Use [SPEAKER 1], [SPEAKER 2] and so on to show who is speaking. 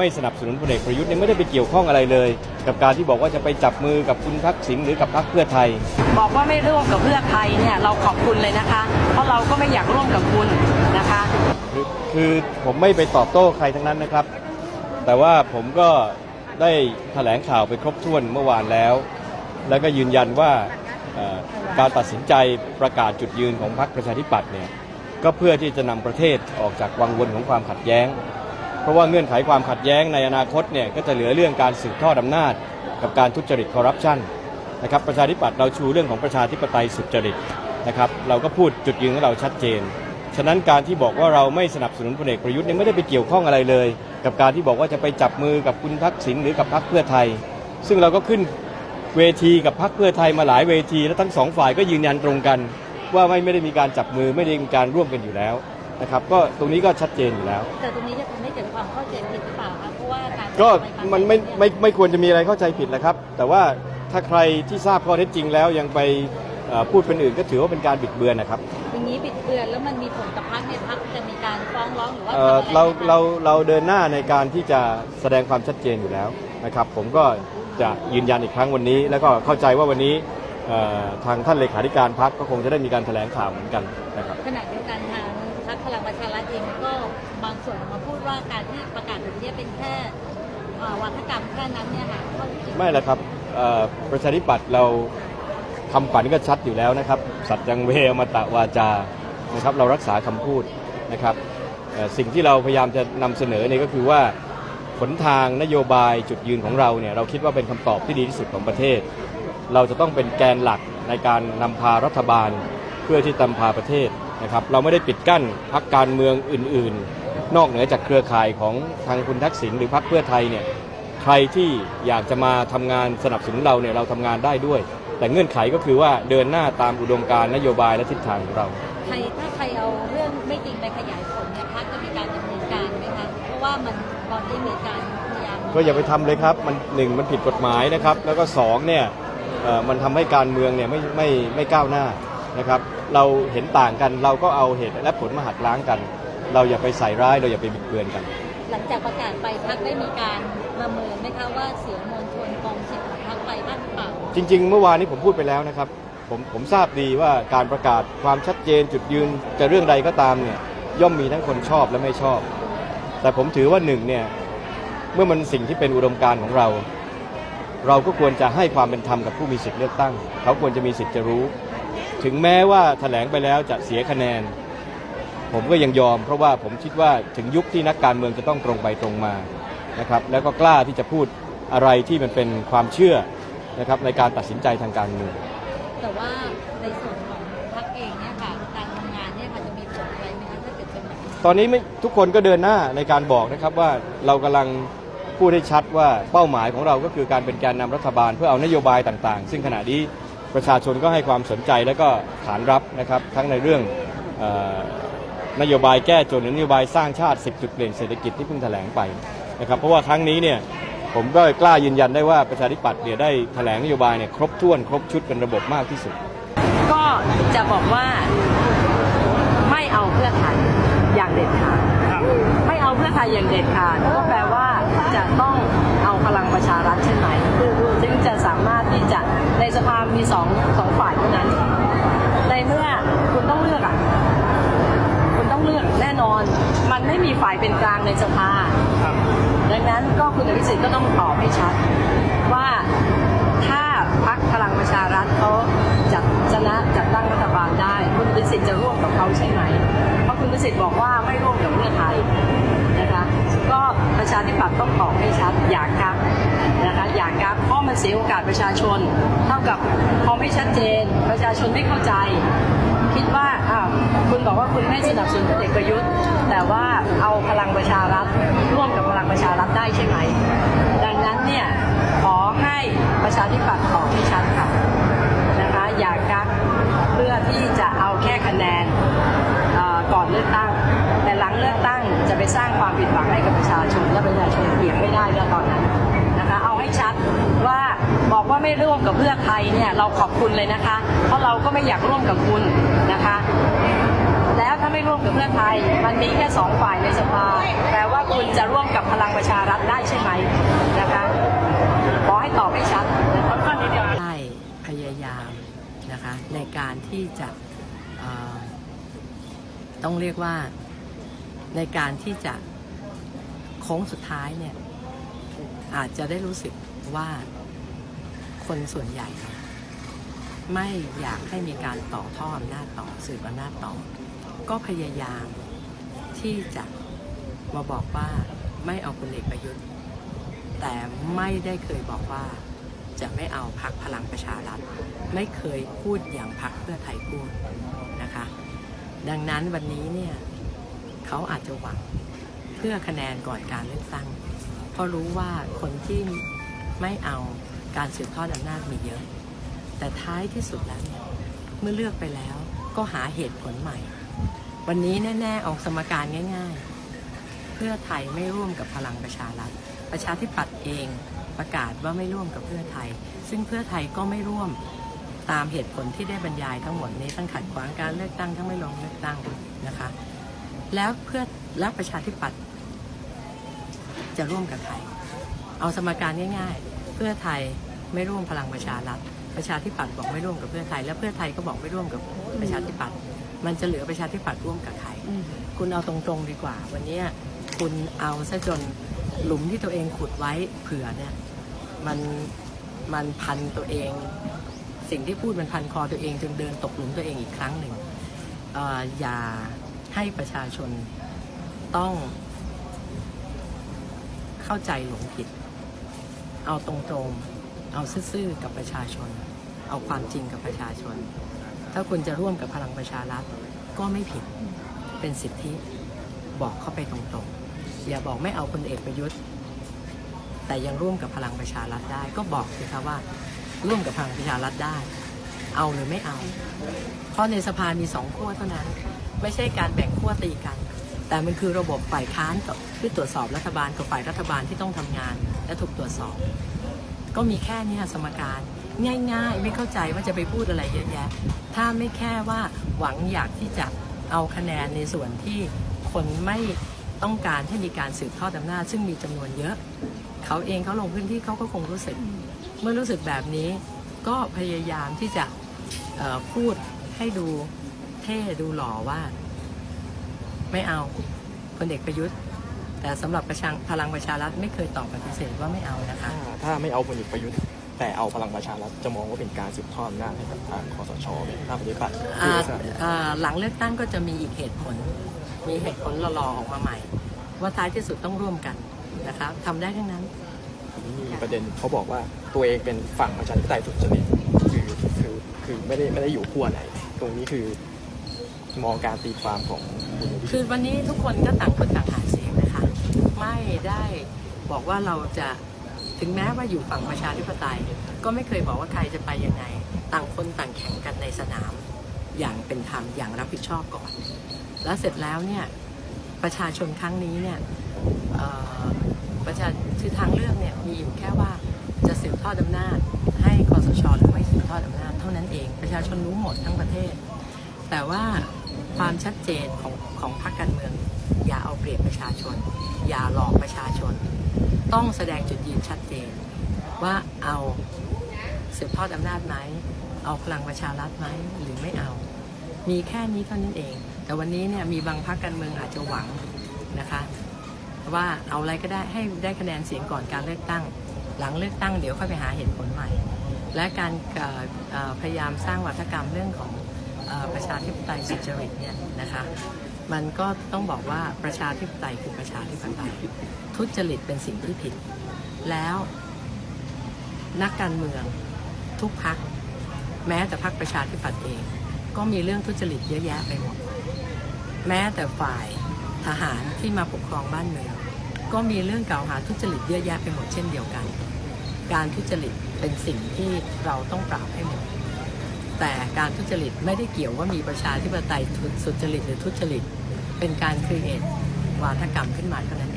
[SPEAKER 1] ไม่สนับสนุนพลเอกประยุทธ์เนี่ยไม่ได้ไปเกี่ยวข้องอะไรเลย กับการที่บอกว่าจะไปจับมือกับคุณทักษิณหรือกับพรรคเพื่อไทย
[SPEAKER 2] บอกว่าไม่ร่วมกับเพื่อไทยเนี่ยเราขอบคุณเลยนะคะ เพราะเราก็ไม่อยากร่วมกับคุณนะคะ
[SPEAKER 1] คือคือผมไม่ไปตอบโต้ใครทั้งนั้นนะครับ แต่ว่าผมก็ได้แถลงข่าวไปครบถ้วนเมื่อวานแล้ว แล้วก็ยืนยันว่าเอ่อการตัดสินใจประกาศจุดยืนของพรรคประชาธิปัตย์เนี่ยก็เพื่อที่จะนำประเทศออกจากวังวนของความขัดแย้ง เพราะว่าเงื่อนไขความขัดแย้งในอนาคตเนี่ยก็จะเหลือเรื่องการสืบทอดอำนาจ กับการทุจริตคอร์รัปชันนะครับประชาธิปัตย์เราชูเรื่องของประชาธิปไตยสุจริตนะครับเราก็พูดจุดยืนของเราชัดเจน ฉะนั้นการที่บอกว่าเราไม่สนับสนุนพลเอกประยุทธ์เนี่ยไม่ได้ไปเกี่ยวข้องอะไรเลย กับการที่บอกว่าจะไปจับมือกับคุณทักษิณหรือกับพรรคเพื่อไทย ซึ่งเราก็ขึ้นเวทีกับพรรคเพื่อไทยมาหลายเวที และทั้งสองฝ่ายก็ยืนยันตรงกัน ว่าไม่ไม่ได้มีการจับมือไม่ได้มีการร่วมกันอยู่แล้ว นะครับก็ตรงนี้ก็ชัดเจนอยู่แล้ว
[SPEAKER 3] แต่ตรงนี้จะทำให้เกิดความเข้าใจผิดหรือเปล่าคะเพราะว่าการ
[SPEAKER 1] ก็
[SPEAKER 3] ปครั้ง
[SPEAKER 1] มันไม่ไม่ไม่ควรจะมีอะไรเข้าใจผิดแหละครับ แต่ว่าถ้าใครที่ทราบข้อเท็จจริงแล้วยังไปเอ่อพูดเป็นอื่นก็ถือว่าเป็นการบิดเบือนนะครับ
[SPEAKER 3] อย่างนี้บิดเบือนแล้วมันมีผลต่อพักในยพักจะมีการฟ้องร้องหรือว่า
[SPEAKER 1] เอ่อ
[SPEAKER 3] ทำอะไร
[SPEAKER 1] เรา
[SPEAKER 3] ไหมคะ
[SPEAKER 1] เราเราเดินหน้าในการที่จะแสดงความชัดเจนอยู่แล้วนะครับ ผมก็จะยืนยันอีกครั้งวันนี้ แล้วก็เข้าใจว่าวันนี้เอ่อทางท่านเลขาธิการพักก็คงจะได้มีการแถลงข่าวเหมือนกันนะครับ
[SPEAKER 3] ขณะเดียว เป็นแค่วัฒกรรมแค่นั้นเนี่ยค่ะข้อเท็จจริง
[SPEAKER 1] ไม่ละครับประชาธิปัตย์เราคำขวัญก็ชัดอยู่แล้วนะครับ สัตย์ยังเวอมตะวาจานะครับเรารักษาคำพูดนะครับสิ่งที่เราพยายามจะนำเสนอเนี่ยก็คือว่าผลทางนโยบายจุดยืนของเราเนี่ยเราคิดว่าเป็นคำตอบที่ดีที่สุดของประเทศ เราจะต้องเป็นแกนหลักในการนำพารัฐบาลเพื่อที่นำพาประเทศนะครับเราไม่ได้ปิดกั้นพักการเมืองอื่น ๆ นอกเหนือจากเครือข่ายของทางคุณทักษิณหรือพรรคเพื่อไทยเนี่ยใครที่อยากจะมาทำงานสนับสนุนเราเนี่ยเราทำงานได้ด้วย แต่เงื่อนไขก็คือว่าเดินหน้าตามอุดมการณ์นโยบายและทิศทางของเรา
[SPEAKER 3] ใครถ้าใครเอาเรื่องไม่จริงไปขยายผลเนี่ยพักจะมีการดำเนินการไหมคะเพราะว่ามันตอนนี้มีการพยายาม
[SPEAKER 1] ก็อย่าไปทำเลยครับมันหนึ่งมันผิดกฎหมายนะครับ แล้วก็สองเนี่ยเอ่อมันทำให้การเมืองเนี่ยไม่ไม่ไม่ก้าวหน้านะครับ เราเห็นต่างกันเราก็เอาเหตุและผลมาหักล้างกัน เราอย่าไปใส่ร้ายเราอย่าไปบิดเบือนกัน
[SPEAKER 3] หลังจากประกาศไปพักได้มีการประเมินไหมคะว่าเสียงมวลชนกองเชียร์ของพักไปบ้างหรือเปล่า
[SPEAKER 1] จริง ๆ เมื่อวานนี้ผมพูดไปแล้วนะครับผมผมทราบดีว่าการประกาศความชัดเจนจุดยืนจะเรื่องใดก็ตามเนี่ยย่อมมีทั้งคนชอบและไม่ชอบ แต่ผมถือว่าหนึ่งเนี่ยเมื่อมันสิ่งที่เป็นอุดมการณ์ของเรา เราก็ควรจะให้ความเป็นธรรมกับผู้มีสิทธิ์เลือกตั้ง เขาควรจะมีสิทธิ์จะรู้ ถึงแม้ว่าแถลงไปแล้วจะเสียคะแนน ผมก็ยังยอม เพราะว่าผมคิดว่าถึงยุคที่นักการเมืองจะต้องตรงไปตรงมานะครับแล้วก็กล้าที่จะพูดอะไรที่มันเป็นความเชื่อนะครับในการตัดสินใจทางการเมือง
[SPEAKER 3] แต่ว่าในส่วนของพักเองเนี่ยค่ะการทำงานเนี่ยค่ะจะมีผลอะไรไหมคะถ้าเกิดเป็นแบบนี้
[SPEAKER 1] ตอนนี้ไม่ทุกคนก็เดินหน้าในการบอกนะครับว่าเรากำลังพูดให้ชัดว่าเป้าหมายของเราก็คือการเป็นแกนนำรัฐบาลเพื่อเอานโยบายต่างๆ ซึ่งขณะนี้ประชาชนก็ให้ความสนใจและก็ขานรับนะครับทั้งในเรื่องเออ นโยบายแก้จนหรือนโยบายสร้างชาติ 10 จุดเปลี่ยนเศรษฐกิจที่เพิ่งแถลงไปนะครับเพราะว่าครั้งนี้เนี่ยผมก็กล้ายืนยันได้ว่าประชาธิปัตย์เนี่ยได้แถลงนโยบายเนี่ยครบถ้วนครบชุดเป็นระบบมากที่สุด
[SPEAKER 2] ก็จะบอกว่าไม่เอาเพื่อไทยอย่างเด็ดขาดไม่เอาเพื่อไทยอย่างเด็ดขาดก็แปลว่าจะต้องเอาพลังประชารัฐใช่ไหมถึงจะสามารถที่จะในสภามีสองสองฝ่ายเท่านั้น ในเมื่อคุณต้องเลือกอะ คุณต้องเลือกแน่นอน มันไม่มีฝ่ายเป็นกลางในสภาดังนั้นก็คุณอภิสิทธิ์ก็ต้องตอบให้ชัด ว่าถ้าพักพลังประชารัฐเขาจัดชนะจัดตั้งรัฐบาลได้ คุณอภิสิทธิ์จะร่วมกับเขาใช่ไหม เพราะคุณอภิสิทธิ์บอกว่าไม่ร่วมกับเพื่อไทยนะคะ ก็ประชาธิปัตย์ต้องตอบให้ชัดอยากครับนะคะอยากครับเพราะมันเสียโอกาสประชาชน เท่ากับพอไม่ชัดเจน ประชาชนไม่เข้าใจ คิดว่าอ้าวคุณบอกว่าคุณไม่สนับสนุนพลเอกประยุทธ์ แต่ว่าเอาพลังประชารัฐร่วมกับพลังประชารัฐได้ใช่ไหม ดังนั้นเนี่ยขอให้ประชาธิปัตย์ตอบให้ชัดค่ะนะคะอย่ากักเพื่อที่จะเอาแค่คะแนน จะไปสร้างความผิดหวังให้กับประชาชนและประชาชนเปลี่ยนไม่ได้แล้วตอนนั้นนะคะเอาให้ชัดว่าบอกว่าไม่ร่วมกับเพื่อไทยเนี่ยเราขอบคุณเลยนะคะ เพราะเราก็ไม่อยากร่วมกับคุณนะคะ แล้วถ้าไม่ร่วมกับเพื่อไทยมันมีแค่สองฝ่ายในสภาแปลว่าคุณจะร่วมกับพลังประชารัฐได้ใช่ไหมนะคะขอให้ตอบให้ชัดนะคได้พยายามนะคะในการที่จะต้องเรียกว่า ในการที่จะโค้งสุดท้ายเนี่ยอาจจะได้รู้สึกว่าคนส่วนใหญ่ ไม่อยากให้มีการต่อท่ออำนาจต่อสืบอำนาจต่อ ก็พยายามที่จะมาบอกว่าไม่เอาพลเอกประยุทธ์ แต่ไม่ได้เคยบอกว่าจะไม่เอาพักพลังประชารัฐ ไม่เคยพูดอย่างพักเพื่อไทยพูดนะคะ ดังนั้นวันนี้เนี่ย เขาอาจจะหวังเพื่อคะแนนก่อนการเลือกตั้ง เพราะรู้ว่าคนที่ไม่เอาการสืบทอดอำนาจมีเยอะ แต่ท้ายที่สุดแล้วเนี่ยเมื่อเลือกไปแล้วก็หาเหตุผลใหม่ วันนี้แน่ๆออกสมการง่ายๆ เพื่อไทยไม่ร่วมกับพลังประชารัฐ ประชาธิปัตย์เองประกาศว่าไม่ร่วมกับเพื่อไทย ซึ่งเพื่อไทยก็ไม่ร่วมตามเหตุผลที่ได้บรรยายทั้งหมดนี้ทั้งขัดขวางการเลือกตั้งทั้งไม่ลงเลือกตั้งนะคะ แล้วเพื่อแล้วประชาธิปัตย์จะร่วมกับใคร เอาสมการง่าย ๆ เพื่อไทยไม่ร่วมพลังประชารัฐ ประชาธิปัตย์บอกไม่ร่วมกับเพื่อไทย แล้วเพื่อไทยก็บอกไม่ร่วมกับประชาธิปัตย์ มันจะเหลือประชาธิปัตย์ร่วมกับใคร คุณเอาตรงๆดีกว่า วันนี้คุณเอาซะจนหลุมที่ตัวเองขุดไว้เผื่อเนี่ยมันมันพันตัวเอง สิ่งที่พูดมันพันคอตัวเองจนเดินตกหลุมตัวเองอีกครั้งหนึ่งเอ่ออย่า ให้ประชาชนต้องเข้าใจหลงผิด เอาตรงๆ เอาซื่อๆ กับประชาชน เอาความจริงกับประชาชน ถ้าคุณจะร่วมกับพลังประชารัฐก็ไม่ผิด เป็นสิทธิ บอกเข้าไปตรงๆ อย่าบอกไม่เอาพลเอกประยุทธ์ แต่ยังร่วมกับพลังประชารัฐได้ ก็บอกสิครับว่า ร่วมกับพลังประชารัฐได้ เอาหรือไม่เอา เพราะในสภามีสองขั้วเท่านั้น ไม่ใช่การแบ่งขั้วตีกัน แต่มันคือระบบฝ่ายค้านกับที่ตรวจสอบรัฐบาลกับฝ่ายรัฐบาลที่ต้องทำงาน และถูกตรวจสอบ ก็มีแค่นี้สมการง่าย ๆ ไม่เข้าใจว่าจะไปพูดอะไรเยอะแยะ ถ้าไม่แค่ว่าหวังอยากที่จะเอาคะแนนในส่วนที่คนไม่ต้องการให้มีการสืบทอดอำนาจซึ่งมีจำนวนเยอะ เขาเองเขาลงพื้นที่เขาก็คงรู้สึก เมื่อรู้สึกแบบนี้ก็พยายามที่จะ พูดให้ดูเท่ดูหล่อว่า ไม่เอาพลเอกประยุทธ์ แต่สำหรับประชาพลังประชารัฐไม่เคยตอบปฏิเสธว่าไม่เอานะคะ
[SPEAKER 4] ถ้าถ้าไม่เอาพลเอกประยุทธ์ แต่เอาพลังประชารัฐจะมองว่าเป็นการสืบทอดอำนาจให้กับทางคอสชเป็นภาพปฏิบัติ
[SPEAKER 2] อ่าอ่าหลังเลือกตั้งก็จะมีอีกเหตุผล มีเหตุผลหล่อๆออกมาใหม่ ว่าท้ายที่สุดต้องร่วมกันนะคะทำได้ทั้งนั้น
[SPEAKER 4] มีประเด็นเขาบอกว่าตัวเองเป็นฝั่งประชาธิปไตยสุจริตคือ คือไม่ได้ไม่ได้อยู่ขั้วไหน ตรงนี้คือมองการตีความของคุณวิ
[SPEAKER 2] คือวันนี้ทุกคนก็ต่างคนต่างหาเสียงนะคะ ไม่ได้บอกว่าเราจะถึงแม้ว่าอยู่ฝั่งประชาธิปไตย ก็ไม่เคยบอกว่าใครจะไปยังไง ต่างคนต่างแข่งกันในสนาม อย่างเป็นธรรมอย่างรับผิดชอบก่อน แล้วเสร็จแล้วเนี่ยประชาชนครั้งนี้เนี่ยเอ่อประชาคือทางเลือกเนี่ยมีอยู่แค่ว่าจะสืบทอดอำนาจให้คอสชหรือไม่สืบทอดอำนาจ เท่านั้นเอง ประชาชนรู้หมดทั้งประเทศ แต่ว่าความชัดเจนของของพรรคการเมือง อย่าเอาเปรียบประชาชน อย่าหลอกประชาชน ต้องแสดงจุดยืนชัดเจน ว่าเอาสืบทอดอำนาจไหมเอาพลังประชารัฐไหมหรือไม่เอา มีแค่นี้เท่านั้นเอง แต่วันนี้เนี่ยมีบางพรรคการเมืองอาจจะหวังนะคะ ว่าเอาอะไรก็ได้ให้ได้คะแนนเสียงก่อนการเลือกตั้ง หลังเลือกตั้งเดี๋ยวค่อยไปหาเหตุผลใหม่ และการพยายามสร้างวัฒกรรมเรื่องของประชาธิปไตยสุจริตเนี่ยนะคะมันก็ต้องบอกว่าประชาธิปไตยคือประชาธิปไตยทุจริตเป็นสิ่งที่ผิด แล้วนักการเมืองทุกพักแม้แต่พักประชาธิปัตย์เอง ก็มีเรื่องทุจริตเยอะแยะไปหมด แม้แต่ฝ่ายทหารที่มาปกครองบ้านเมืองก็มีเรื่องกล่าวหาทุจริตเยอะแยะไปหมดเช่นเดียวกัน การทุจริตเป็นสิ่งที่เราต้องปราบให้หมด แต่การทุจริตไม่ได้เกี่ยวว่ามีประชาธิปไตยสุจริตหรือทุจริต เป็นการครีเอทวาทกรรมขึ้นมาเท่านั้น